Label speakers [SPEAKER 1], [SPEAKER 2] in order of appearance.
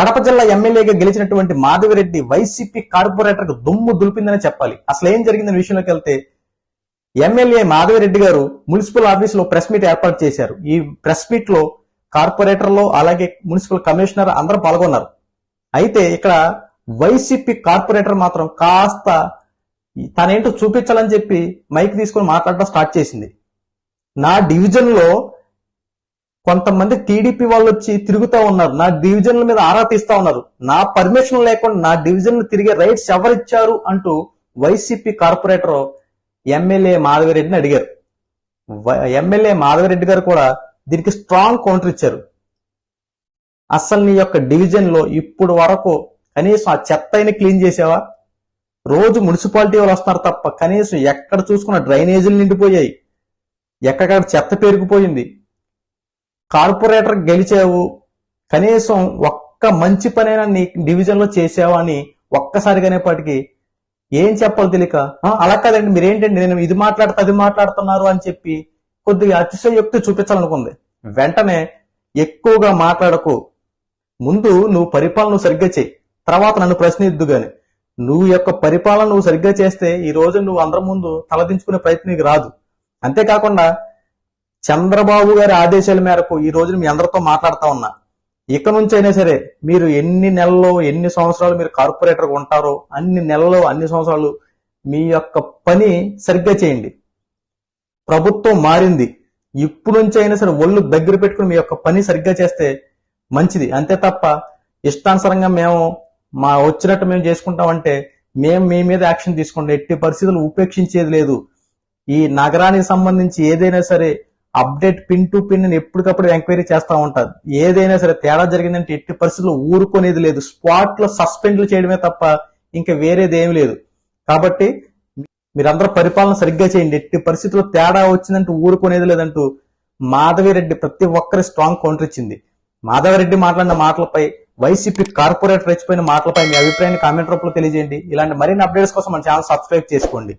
[SPEAKER 1] కడప జిల్లా ఎమ్మెల్యేగా గెలిచినటువంటి మాధవిరెడ్డి వైసీపీ కార్పొరేటర్కు దుమ్ము దులిపిందని చెప్పాలి. అసలు ఏం జరిగిందనే విషయంలోకి వెళ్తే ఎమ్మెల్యే మాధవిరెడ్డి గారు మున్సిపల్ ఆఫీస్లో ప్రెస్ మీట్ ఏర్పాటు చేశారు. ఈ ప్రెస్ మీట్లో కార్పొరేటర్లో అలాగే మున్సిపల్ కమిషనర్ అందరూ పాల్గొన్నారు. అయితే ఇక్కడ వైసీపీ కార్పొరేటర్ మాత్రం కాస్త తనేంటో చూపించాలని చెప్పి మైక్ తీసుకొని మాట్లాడడం స్టార్ట్ చేసింది. నా డివిజన్లో కొంతమంది టీడీపీ వాళ్ళు వచ్చి తిరుగుతూ ఉన్నారు. నా డివిజన్ల మీద ఆరా తీస్తా ఉన్నారు. నా పర్మిషన్ లేకుండా నా డివిజన్ తిరిగే రైట్స్ ఎవరిచ్చారు అంటూ వైసీపీ కార్పొరేటర్ ఎమ్మెల్యే మాధవిరెడ్డిని అడిగారు. ఎమ్మెల్యే మాధవిరెడ్డి గారు కూడా దీనికి స్ట్రాంగ్ కౌంటర్ ఇచ్చారు. అసలు నీ యొక్క డివిజన్లో ఇప్పుడు వరకు కనీసం ఆ చెత్త అయినా క్లీన్ చేసావా? రోజు మున్సిపాలిటీ వాళ్ళు వస్తున్నారు తప్ప కనీసం ఎక్కడ చూసుకున్న డ్రైనేజీలు నిండిపోయాయి. ఎక్కడెక్కడ చెత్త పేరుకుపోయింది. కార్పొరేటర్ గెలిచావు కనీసం ఒక్క మంచి పనైనా నీ డివిజన్లో చేసావా అని ఒక్కసారిగానేపాటికి ఏం చెప్పాలి తెలియక అలా కాదండి మీరేంటండి నేను ఇది మాట్లాడుతా అది మాట్లాడుతున్నారు అని చెప్పి కొద్దిగా అతిశయోక్తి చూపించాలనుకుంది. వెంటనే ఎక్కువగా మాట్లాడకు. ముందు నువ్వు పరిపాలన సరిగ్గా చేయి. తర్వాత నన్ను ప్రశ్నిద్దు గాని. నువ్వు యొక్క పరిపాలన నువ్వు సరిగ్గా చేస్తే ఈ రోజు నువ్వు అందరి ముందు తలదించుకునే ప్రయత్నం రాదు. అంతేకాకుండా చంద్రబాబు గారి ఆదేశాల మేరకు ఈ రోజున మీ అందరితో మాట్లాడుతూ ఉన్నా. ఇక నుంచి అయినా సరే మీరు ఎన్ని నెలల్లో ఎన్ని సంవత్సరాలు మీరు కార్పొరేటర్ ఉంటారో అన్ని నెలల్లో అన్ని సంవత్సరాలు మీ యొక్క పని సరిగ్గా చేయండి. ప్రభుత్వం మారింది. ఇప్పుడు నుంచి అయినా సరే ఒళ్ళు దగ్గర పెట్టుకుని మీ యొక్క పని సరిగ్గా చేస్తే మంచిది. అంతే తప్ప ఇష్టానుసారంగా మేము మా వచ్చినట్టు మేము చేసుకుంటామంటే మేము మీ మీద యాక్షన్ తీసుకుంటాం ఎట్టి పరిస్థితులు ఉపేక్షించేది లేదు. ఈ నగరానికి సంబంధించి ఏదైనా సరే అప్డేట్ పిన్ టు పిన్ ఎప్పటికప్పుడు ఎంక్వైరీ చేస్తూ ఉంటారు. ఏదైనా సరే తేడా జరిగిందంటే ఎట్టి పరిస్థితుల్లో ఊరుకునేది లేదు. స్పాట్లో సస్పెండ్లు చేయడమే తప్ప ఇంకా వేరేది ఏమి లేదు. కాబట్టి మీరందరూ పరిపాలన సరిగ్గా చేయండి. ఎట్టి పరిస్థితుల్లో తేడా వచ్చిందంటూ ఊరుకునేది లేదంటూ మాధవిరెడ్డి ప్రతి ఒక్కరి స్ట్రాంగ్ కౌంటర్ ఇచ్చింది. మాధవరెడ్డి మాట్లాడిన మాటలపై వైసీపీ కార్పొరేటర్ రెచ్చిపోయిన మాటలపై మీ అభిప్రాయాన్ని కామెంట్ రూపంలో తెలియజేయండి. ఇలాంటి మరిన్ని అప్డేట్స్ కోసం మన ఛానల్ సబ్స్క్రైబ్ చేసుకోండి.